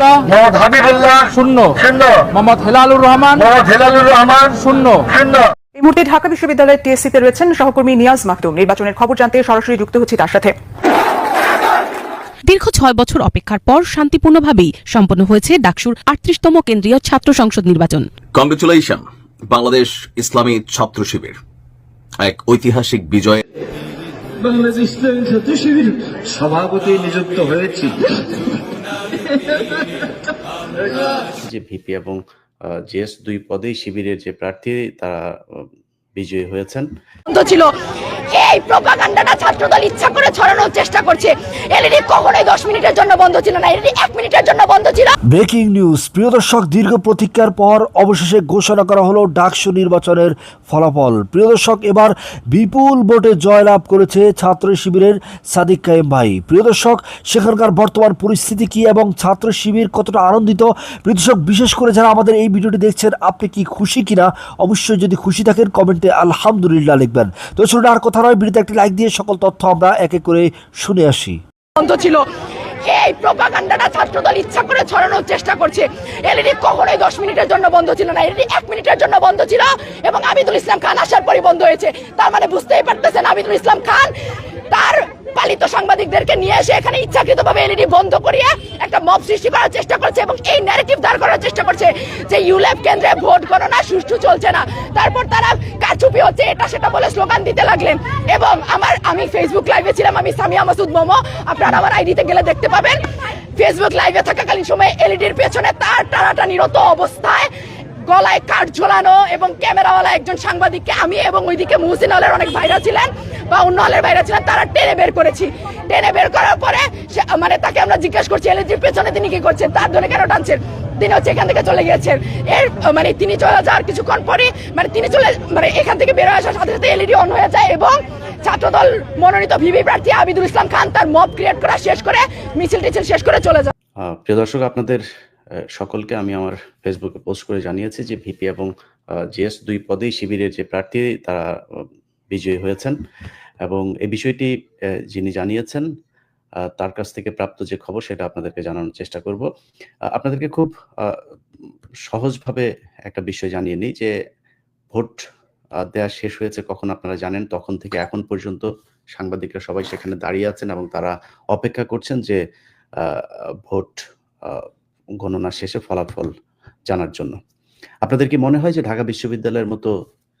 মোহাম্মদ হাবিবুল্লাহ শূন্য। শূন্য। মোহাম্মদ হেলালুর রহমান মোহাম্মদ হেলালুর রহমান শূন্য। শূন্য। এই মুহূর্তে ঢাকা বিশ্ববিদ্যালয়ের টিএসসিতে রয়েছেন সহকর্মী নিয়াজ মাকতুম নির্বাচনের খবর জানতে সরাসরি যুক্ত হচ্ছি তার সাথে। দীর্ঘ ছয় বছর অপেক্ষার পর শান্তিপূর্ণভাবেই সম্পন্ন হয়েছে ডাকসুর আটত্রিশতম কেন্দ্রীয় ছাত্র সংসদ নির্বাচন। কংগ্রেচুলেশন বাংলাদেশ ইসলামী ছাত্র শিবির। এক ঐতিহাসিক বিজয়। বাংলাদেশ ইসলামী ছাত্র শিবির সভাপতি নিযুক্ত হয়েছি। যে ভিপি এবং জিএস দুই পদেই শিবিরের যে প্রার্থী তারা বিজয়ী হয়েছেন। ছিল। এই প্রোপাগান্ডাটা ছাত্রদল ইচ্ছা করে ছড়ানোর চেষ্টা করছে। এলইডি কখনোই দশ মিনিটের জন্য বন্ধ ছিল না, এলইডি এক মিনিটের জন্য বন্ধ ছিল। ব্রেকিং নিউজ, প্রিয় দর্শক, দীর্ঘ প্রতীক্ষার পর অবশেষে ঘোষণা করা হলো ডাকসু নির্বাচনের ফলাফল। প্রিয় দর্শক, এবার বিপুল ভোটে জয়লাভ করেছে ছাত্র শিবিরের সাদিক কায়েম ভাই। প্রিয় দর্শক, সেখানকার বর্তমান পরিস্থিতি কি এবং ছাত্র শিবির কতটা আনন্দিত? প্রিয় দর্শক, বিশেষ করে যারা আমাদের এই ভিডিওটি দেখছেন, আপনি কি খুশি কিনা? অবশ্যই যদি খুশি থাকেন, কমেন্টে আলহামদুলিল্লাহ লিখবেন। তো শুনুন আর কথা নয় ভিডিওতে একটি লাইক দিয়ে সকল তথ্য আমরা এক এক করে শুনে আসি। বন্ধ ছিল। এই প্রোপাগান্ডাটা ছাত্রদল ইচ্ছা করে ছড়ানোর চেষ্টা করছে। এলইডি কখনোই দশ মিনিটের জন্য বন্ধ ছিল না। এলইডি এক মিনিটের জন্য বন্ধ ছিল এবং আবিদুল ইসলাম খান আসার পরই বন্ধ হয়েছে। তার মানে বুঝতেই পারতেছেন আবিদুল ইসলাম খান তার পালিত সাংবাদিকদেরকে নিয়ে এসে এখানে ইচ্ছাকৃতভাবে এলইডি বন্ধ করিয়ে একটা মব সৃষ্টি করার চেষ্টা করছে এবং এই ন্যারেটিভ দাঁড় করার চেষ্টা করছে যে ইউল্যাব কেন্দ্রে ভোট গণনা সুষ্ঠু চলছে না। তারপর তারা কারচুপি হচ্ছে, এটা সেটা বলে স্লোগান দিতে লাগলেন। এবং আমার, আমি ফেসবুক লাইভে ছিলাম, আমি সামিয়া মাসুদ মোমো। আপনারা আমার আইডিতে গেলে দেখতে পাবেন। ফেসবুক লাইভে থাকাকালীন সময় এলইডির পেছনে তার টানাটানিরত অবস্থায় গলায় কাঠ ঝোলানো এবং ক্যামেরাওয়ালা একজন সাংবাদিককে আমি এবং ওইদিকে মুহসিন হলের অনেক ভাইরা ছিলেন বা অন্য হলের ভাইরা ছিলেন, তারা টেনে বের করেছি। টেনে বের করার পরে মানে তাকে আমরা জিজ্ঞাসা করছি এলইডির পেছনে তিনি কি করছেন? তার জন্য কেন টানছেন? তিনি হচ্ছে এখান থেকে চলে গিয়েছেন। এর মানে তিনি চলে যাওয়ার কিছুক্ষণ পরে মানে তিনি চলে মানে এখান থেকে বের হয়ে আসার সাথে সাথে এলইডি অন হয়ে যায় এবং ছাত্রদল মনোনীত ভিভি প্রার্থী আবিদুল ইসলাম খান তার মব ক্রিয়েট করা শেষ করে মিছিল টিছিল শেষ করে চলে যায়। প্রিয় দর্শক, আপনাদের সকলকে আমি আমার ফেসবুকে পোস্ট করে জানিয়েছি যে ভিপি এবং জিএস দুই পদেই শিবিরের যে প্রার্থী, তারা বিজয়ী হয়েছেন। এবং এই বিষয়টি যিনি জানিয়েছেন তার কাছ থেকে প্রাপ্ত যে খবর, সেটা আপনাদেরকে জানানোর চেষ্টা করব। আপনাদেরকে খুব সহজভাবে একটা বিষয় জানিয়ে নিই যে, ভোট দেওয়া শেষ হয়েছে কখন আপনারা জানেন? তখন থেকে এখন পর্যন্ত সাংবাদিকরা সবাই সেখানে দাঁড়িয়ে আছেন এবং তারা অপেক্ষা করছেন যে ভোট গণনা শেষে ফলাফল জানার জন্য। আপনাদের কি মনে হয় যে ঢাকা বিশ্ববিদ্যালয়ের মতো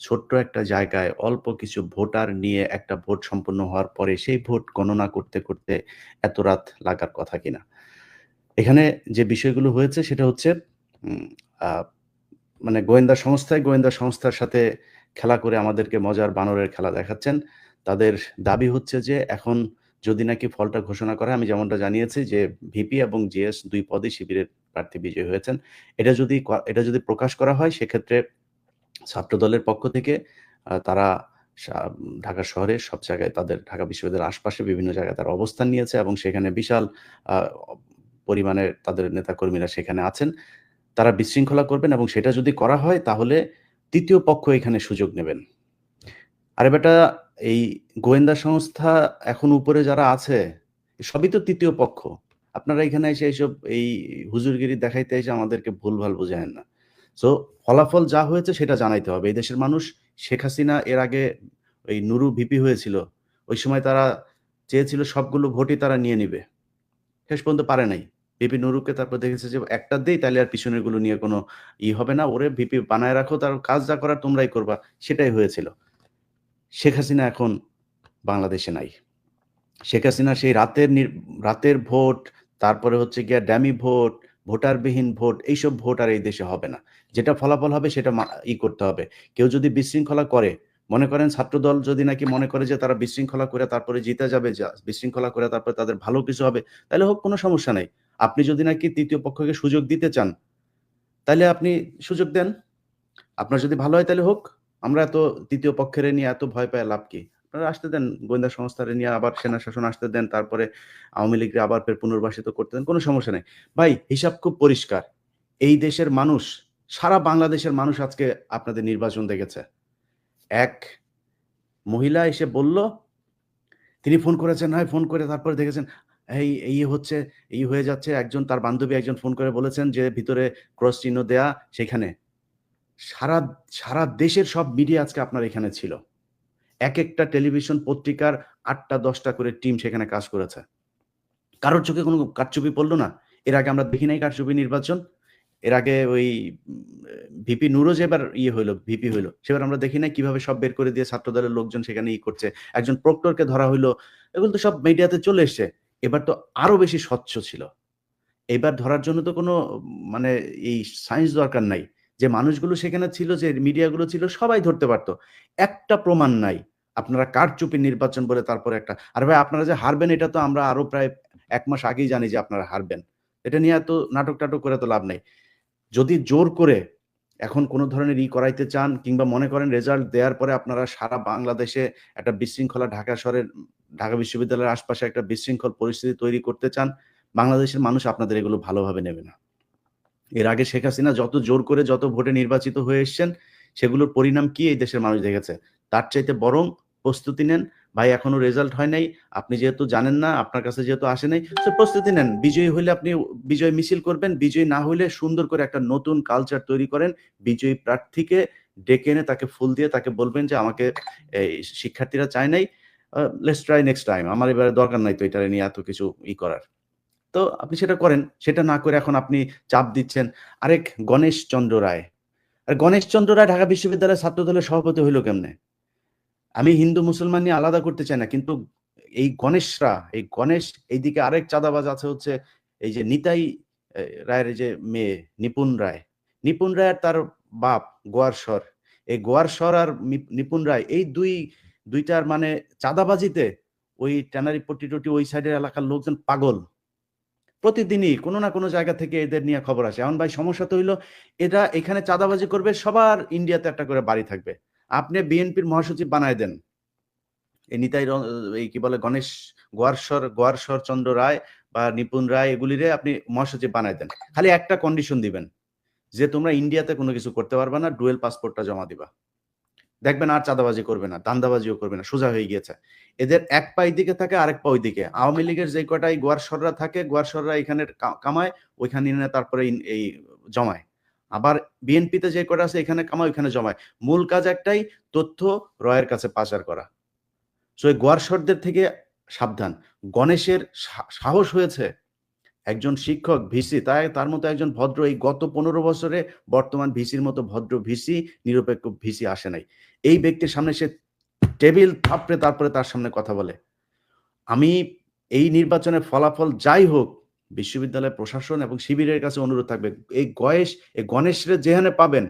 ছোট্ট একটা জায়গায় অল্প কিছু ভোটার নিয়ে একটা ভোট সম্পন্ন হওয়ার পরে সেই ভোট গণনা করতে করতে এত রাত লাগার কথা কিনা? এখানে যে বিষয়গুলো হয়েছে সেটা হচ্ছে মানে গোয়েন্দা সংস্থায় গোয়েন্দা সংস্থার সাথে খেলা করে আমাদেরকে মজার বানরের খেলা দেখাচ্ছেন। তাদের দাবি হচ্ছে যে এখন যদি নাকি ফলটা ঘোষণা করে, আমি যেমনটা জানিয়েছি যে ভিপি এবং জিএস দুই পদে শিবিরের প্রার্থী বিজয়ী হয়েছেন। এটা যদি এটা যদি প্রকাশ করা হয়, সেক্ষেত্রে ছাত্র দলের পক্ষ থেকে তারা ঢাকা শহরে সব জায়গায় তাদের, ঢাকা বিশ্ববিদ্যালয়ের আশপাশে বিভিন্ন জায়গায় তারা অবস্থান নিয়েছে এবং সেখানে বিশাল পরিমাণে তাদের নেতাকর্মীরা সেখানে আছেন। তারা বিশৃঙ্খলা করবেন এবং সেটা যদি করা হয়, তাহলে তৃতীয় পক্ষ এখানে সুযোগ নেবেন। আরে বেটা এই গোয়েন্দা সংস্থা এখন উপরে যারা আছে, সবই তো তৃতীয় পক্ষ। আপনারা এখানে এসে এইসব এই হুজুরগিরি দেখাইতে এসে আমাদেরকে ভুলভাল বুঝায়েন না। সো ফলাফল যা হয়েছে সেটা জানাইতে হবে। এই দেশের মানুষ, শেখ হাসিনা এর আগে ওই নুরু ভিপি হয়েছিল। ওই সময় তারা চেয়েছিল সবগুলো ভোটই তারা নিয়ে নিবে। শেষ পর্যন্ত পারে নাই। ভিপি নুরুকে তারপর দেখেছে যে একটা দেই তাহলে আর পিছনেরগুলো নিয়ে কোনো ই হবে না। ওরে ভিপি বানায় রাখো, তার কাজ যা করার তোমরাই করবা, সেটাই হয়েছিল। শেখ হাসিনা এখন বাংলাদেশে নাই। শেখ হাসিনা সেই রাতের রাতের ভোট, তারপরে হচ্ছে গিয়া ড্যামি ভোট, ভোটারবিহীন ভোট, এইসব ভোট আর এই দেশে হবে না। যেটা ফলাফল হবে সেটা ই করতে হবে। কেউ যদি বিশৃঙ্খলা করে, মনে করেন ছাত্রদল যদি নাকি মনে করে যে তারা বিশৃঙ্খলা করে তারপরে জিতে যাবে বিশৃঙ্খলা করে তারপরে তাদের ভালো কিছু হবে, তাহলে হোক, কোনো সমস্যা নাই। আপনি যদি নাকি তৃতীয় পক্ষকে সুযোগ দিতে চান, তাহলে আপনি সুযোগ দেন। আপনার যদি ভালো হয় তাহলে হোক। আমরা এত তৃতীয় পক্ষের নিয়ে এত ভয় পায় লাভ কি? আপনারা আসতে দেন গোয়েন্দা সংস্থার নিয়ে আবার সেনা শাসন আসতে দেন তারপরে আওয়ামী লীগকে আবার ফের পুনর্বাসিত করতে দেন কোনো সমস্যা নেই। ভাই হিসাব খুব পরিষ্কার। এই দেশের মানুষ সারা বাংলাদেশের মানুষ আজকে আপনাদের নির্বাচন দেখেছে। এক মহিলা এসে বলল তিনি ফোন করেছেন হয় ফোন করে তারপরে দেখেছেন। এই এই হচ্ছে এই হয়ে যাচ্ছে একজন তার বান্ধবী একজন ফোন করে বলেছেন যে ভিতরে ক্রস চিহ্ন দেয়া সেখানে। সারা সারা দেশের সব মিডিয়া আজকে আপনার এখানে ছিল। এক একটা টেলিভিশন পত্রিকার আটটা, দশটা করে টিম সেখানে কাজ করেছে। কারোর চোখে কোনো কারচুপি পড়ল না। এর আগে আমরা দেখি নাই কারচুপি নির্বাচন। এর আগে ওই ভিপি নুরোজ এবার ইয়ে হইল ভিপি হইল। সেবার আমরা দেখি নাই কীভাবে সব বের করে দিয়ে ছাত্র দলের লোকজন সেখানে ই করছে। একজন প্রক্টরকে ধরা হইল। এগুলো তো সব মিডিয়াতে চলে এসছে। এবার তো আরও বেশি স্বচ্ছ ছিল। এবার ধরার জন্য তো কোনো মানে এই সায়েন্স দরকার নাই। যে মানুষগুলো সেখানে ছিল, যে মিডিয়াগুলো ছিল, সবাই ধরতে পারতো। একটা প্রমাণ নাই। আপনারা কার চুপি নির্বাচন বলে তারপরে একটা, আর ভাই আপনারা যে হারবেন, এটা তো আমরা আরও প্রায় এক মাস আগেই জানি যে আপনারা হারবেন। এটা নিয়ে এত নাটক টাটক করে তো লাভ নেই। যদি জোর করে এখন কোনো ধরনের ই করাইতে চান, কিংবা মনে করেন রেজাল্ট দেওয়ার পরে আপনারা সারা বাংলাদেশে একটা বিশৃঙ্খলা ঢাকা শহরের, ঢাকা বিশ্ববিদ্যালয়ের আশপাশে একটা বিশৃঙ্খল পরিস্থিতি তৈরি করতে চান, বাংলাদেশের মানুষ আপনাদের এগুলো ভালোভাবে নেবে না। এর আগে শেখ হাসিনা যত জোর করে যত ভোটে নির্বাচিত হয়ে এসছেন, সেগুলোর পরিণাম কি এই দেশের মানুষ দেখেছে? তার চাইতে বরং প্রস্তুতি নেন। ভাই, এখনও রেজাল্ট হয় নাই। আপনি যেহেতু জানেন না, আপনার কাছে যেহেতু আসে নাই প্রস্তুতি নেন। বিজয়ী হইলে আপনি বিজয় মিছিল করবেন। বিজয়ী না হইলে সুন্দর করে একটা নতুন কালচার তৈরি করেন। বিজয়ী প্রার্থীকে ডেকে এনে তাকে ফুল দিয়ে তাকে বলবেন যে, আমাকে এই শিক্ষার্থীরা চায় নাই। লেটস ট্রাই নেক্সট টাইম আমার এবারে দরকার নাই তো এটা নিয়ে এত কিছু ই করার। তো আপনি সেটা করেন, সেটা না করে এখন আপনি চাপ দিচ্ছেন। আরেক গণেশ চন্দ্র রায়। আর গণেশ চন্দ্র রায় ঢাকা বিশ্ববিদ্যালয়ের ছাত্র দলের সভাপতি হইল কেমনে? আমি হিন্দু মুসলমান নিয়ে আলাদা করতে চাই না, কিন্তু এই গণেশরা, এই গণেশ, এইদিকে আরেক চাঁদাবাজ আছে হচ্ছে এই যে নিতাই রায়ের যে মেয়ে, নিপুণ রায়। নিপুণ রায় তার বাপ, গোয়ার স্বর। এই গোয়ার স্বর আর নিপুণ রায়, এই দুই, দুইটার মানে চাঁদাবাজিতে ওই ট্যানারি পট্টি টটি ওই সাইডের এলাকার লোকজন পাগল। প্রতিদিনই কোনো না কোনো জায়গা থেকে এদের নিয়ে খবর আসে। এখন ভাই সমস্যা তো হইল, এরা এখানে চাঁদাবাজি করবে, সবার ইন্ডিয়াতে একটা করে বাড়ি থাকবে। আপনি বিএনপির মহাসচিব বানায় দেন। এই নিতাই এই কি বলে, গণেশ গোয়ারস্বর গোয়ারস্বর চন্দ্র রায় বা নিপুণ রায়, এগুলিরে আপনি মহাসচিব বানায় দেন। খালি একটা কন্ডিশন দিবেন, যে তোমরা ইন্ডিয়াতে কোনো কিছু করতে পারবে না, ডুয়েল পাসপোর্টটা জমা দিবা। দেখবেন আর চাঁদাবাজি করবে না, দান্দাবাজিও করবে না, সোজা হয়ে গিয়েছে। এদের এক পা দিকে থাকে আরেক পা ওইদিকে আওয়ামী লীগের যে কটাই গোয়ারসররা থাকে গোয়ারসররা এখানে কামায়, ওইখানে এনে তারপরে এই জমায়। আবার বিএনপিতে যে কটা আছে, এখানে কামায়, ওইখানে জমায়। মূল কাজ একটাই তথ্য রয়ের কাছে পাচার করা। সো এই গোয়ারসরদের থেকে সাবধান। গণেশের সাহস হয়েছে একজন শিক্ষক ভিসি, তাই তার মতো একজন ভদ্র, এই গত পনেরো বছরে বর্তমান ভিসির মতো ভদ্র ভিসি, নিরপেক্ষ ভিসি আসে নাই। এই ব্যক্তির সামনে সে টেবিল থাপড়ে তারপরে তার সামনে কথা বলে। আমি এই নির্বাচনের ফলাফল যাই হোক, বিশ্ববিদ্যালয় প্রশাসন এবং শিবিরের কাছে অনুরোধ থাকবে, এই গয়েশ, এই গণেশরে যেখানে পাবেন,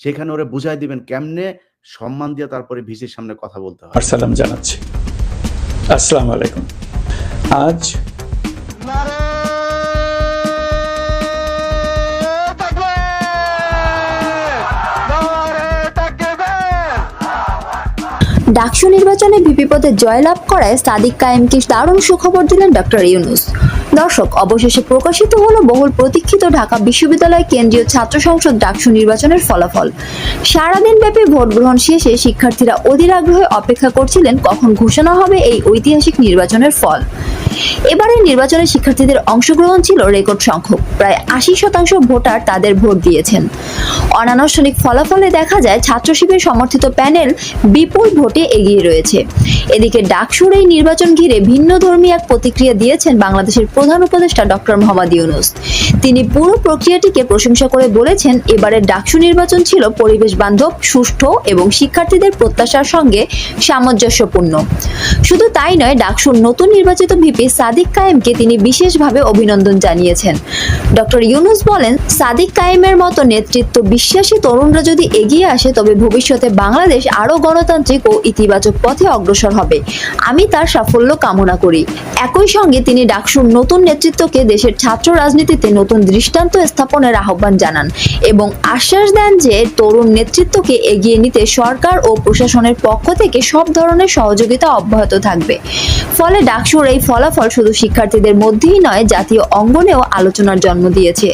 সেখানে ওরা বুঝাই দিবেন কেমনে সম্মান দিয়ে তারপরে ভিসির সামনে কথা বলতে আর সালাম জানাচ্ছি। আসসালামু আলাইকুম। আজ ডাকসু নির্বাচনে ভিপি পদে জয়লাভ করায় সাদিক কায়েমকে দারুণ সুখবর দিলেন ডক্টর ইউনুস। দর্শক, অবশেষে প্রকাশিত হলো বহুল প্রতীক্ষিত ঢাকা বিশ্ববিদ্যালয় কেন্দ্রীয় ছাত্র সংসদ ডাকসু নির্বাচনের ফলাফল। সারাদিন ব্যাপী ভোট গ্রহণ শেষে শিক্ষার্থীরা অধীর আগ্রহে অপেক্ষা করছিলেন কখন ঘোষণা হবে এই ঐতিহাসিক নির্বাচনের ফল। এবারের নির্বাচনে শিক্ষার্থীদের অংশগ্রহণ ছিল রেকর্ড সংখ্যক, প্রায় আশি শতাংশ ভোটার তাদের ভোট দিয়েছেন। অনানুষ্ঠানিক ফলাফলে দেখা যায় ছাত্র শিবির সমর্থিত প্যানেল বিপুল ভোটে এগিয়ে রয়েছে। এদিকে ডাকসুর এই নির্বাচন ঘিরে ভিন্ন ধর্মী এক প্রতিক্রিয়া দিয়েছেন বাংলাদেশের প্রধান উপদেষ্টা ডক্টর মোহাম্মদ ইউনুস। তিনি পুরো প্রক্রিয়াটিকে প্রশংসা করে বলেছেন, এবারের ডাকসু নির্বাচন ছিল পরিবেশ বান্ধব, সুষ্ঠু এবং শিক্ষার্থীদের প্রত্যাশার সঙ্গে সামঞ্জস্যপূর্ণ। শুধু তাই নয়, ডাকসুর নতুন নির্বাচিত ভিপি সাদিক কায়েমকে তিনি বিশেষভাবে অভিনন্দন জানিয়েছেন। ডক্টর ইউনুস বলেন, সাদিক কায়েমের মতো নেতৃত্ব বিশ্বাসী তরুণরা যদি এগিয়ে আসে, তবে ভবিষ্যতে বাংলাদেশ আরও গণতান্ত্রিক ও ইতিবাচক পথে অগ্রসর হবে। আমি তার সাফল্য কামনা করি। একই সঙ্গে তিনি ডাকসুর নতুন নতুন নেতৃত্বকে দেশের ছাত্র রাজনীতিতে নতুন দৃষ্টান্ত স্থাপনের আহ্বান জানান এবং আশ্বাস দেন যে তরুণ নেতৃত্বকে এগিয়ে নিতে সরকার ও প্রশাসনের পক্ষ থেকে সব ধরনের সহযোগিতা অব্যাহত থাকবে। ফলে ডাকসুর এই ফলাফল শুধু শিক্ষার্থীদের মধ্যেই নয়, জাতীয় অঙ্গনেও আলোচনার জন্ম দিয়েছে।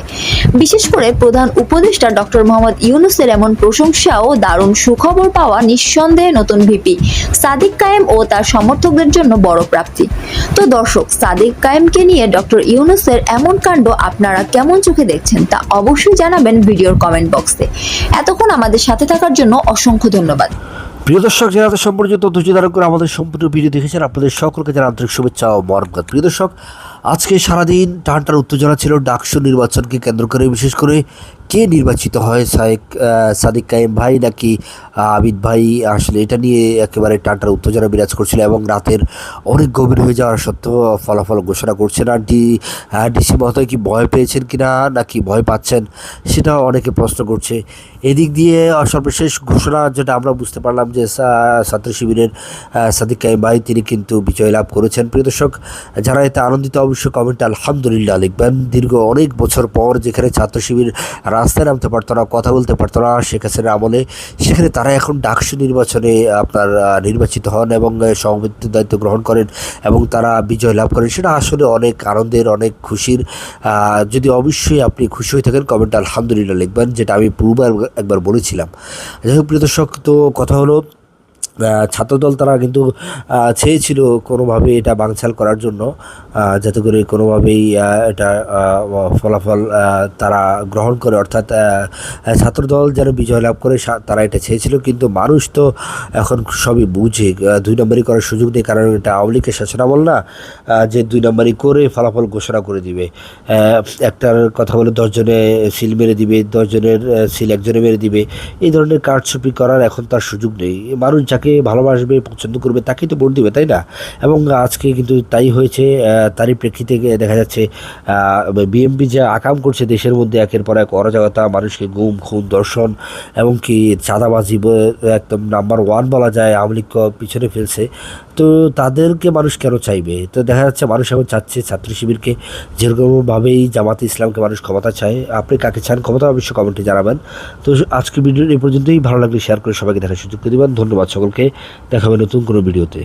বিশেষ করে প্রধান উপদেষ্টা ডক্টর মোহাম্মদ ইউনুসের এমন প্রশংসাও দারুণ সুখবর পাওয়া নিঃসন্দেহে নতুন ভিপি সাদিক কায়েম ও তার সমর্থকদের জন্য বড় প্রাপ্তি। তো দর্শক, সাদিক কায়েমকে নিয়ে ডক্টর ইউনুসের এমন কাণ্ড আপনারা কেমন চোখে দেখছেন তা অবশ্যই জানাবেন ভিডিওর কমেন্ট বক্সে এতক্ষণ আমাদের সাথে থাকার জন্য অসংখ্য ধন্যবাদ। প্রিয় দর্শক, যারা সম্পর্কিত ধারণ করে আমাদের সম্পূর্ণ ভিডিও দেখেছেন, আপনাদের সকলকে যারা আন্তরিক শুভেচ্ছা ও মরমকাত। প্রিয় দর্শক, আজকে সারাদিন টানটার উত্তেজনা ছিল, ডাকসু নির্বাচনকে কেন্দ্র করে, বিশেষ করে কে নির্বাচিত হয়? সায়েক সাদিক কায়েম ভাই নাকি আবিদ ভাই? আসলে এটা নিয়ে একেবারে টানটার উত্তেজনা বিরাজ করছিল এবং রাতের অনেক গভীর হয়ে যাওয়ার সত্ত্বেও ফলাফল ঘোষণা করছেন আর ডি ডিসি মহোদয় কি ভয় পেয়েছেন কিনা নাকি ভয় পাচ্ছেন সেটাও অনেকে প্রশ্ন করছে। এদিক দিয়ে সর্বশেষ ঘোষণা যেটা আমরা বুঝতে পারলাম যে ছাত্র শিবিরের সাদিক কাইম ভাই তিনি কিন্তু বিজয় লাভ করেছেন। প্রিয় দর্শক, যারা এতে আনন্দিত অবশ্যই কমেন্টে আলহামদুলিল্লাহ লিখবেন। দীর্ঘ অনেক বছর পর যেখানে ছাত্র শিবির রাস্তায় নামতে পারতো না, কথা বলতে পারতো না শেখ হাসিনার আমলে। সেখানে তারা এখন ডাকসু নির্বাচনে আপনার নির্বাচিত হন এবং সভাপতির দায়িত্ব গ্রহণ করেন এবং তারা বিজয় লাভ করেন। সেটা আসলে অনেক আনন্দের, অনেক খুশির। যদি অবশ্যই আপনি খুশি হয়ে থাকেন কমেন্টটা আলহামদুলিল্লাহ লিখবেন, যেটা আমি পূর্বার একবার বলেছিলাম। যাই হোক, প্রিয় দর্শক, তো কথা হলো ছাত্রদল তারা কিন্তু চেয়েছিল কোনোভাবে এটা বাংচাল করার জন্য যাতে করে কোনোভাবেই এটা ফলাফল তারা গ্রহণ করে। অর্থাৎ ছাত্রদল যেন বিজয় লাভ করে তারা এটা চেয়েছিল, কিন্তু মানুষ তো এখন সবই বুঝে দুই নম্বরই করার সুযোগ নেই, কারণ এটা আওয়ামী লীগের শাসনামল না যে দুই নম্বরই করে ফলাফল ঘোষণা করে দিবে। একটার কথা বলে দশজনে সিল মেরে দিবে দশজনের সিল একজনে মেরে দিবে, এই ধরনের কারচুপি করার এখন তার সুযোগ নেই। মানুষ যাকে ভালোবাসবে, পছন্দ করবে, তাকেই তো ভোট দিবে, তাই না? এবং আজকে কিন্তু তাই হয়েছে তারই প্রেক্ষিতে দেখা যাচ্ছে বিএমপি যে আকাম করছে দেশের মধ্যে একের পর এক অরাজকতা, মানুষকে গুম, খুন দর্শন এবং কি চাঁদাবাজি একদম নাম্বার ওয়ান বলা যায়, আওয়ামী লীগ পিছনে ফেলছে। তো তাদেরকে মানুষ কেন চাইবে? তো দেখা যাচ্ছে মানুষ এখন চাচ্ছে ছাত্র শিবিরকে যেরকমভাবেই জামাতে ইসলামকে মানুষ ক্ষমতা চায়। আপনি কাকে চান? ক্ষমতা অবশ্যই কমেন্টে জানাবেন। তো আজকে ভিডিও এই পর্যন্তই। ভালো লাগলে শেয়ার করে সবাইকে দেখার সুযোগ করে দেবেন। ধন্যবাদ সকলকে। দেখা হবে নতুন কোনো ভিডিওতে।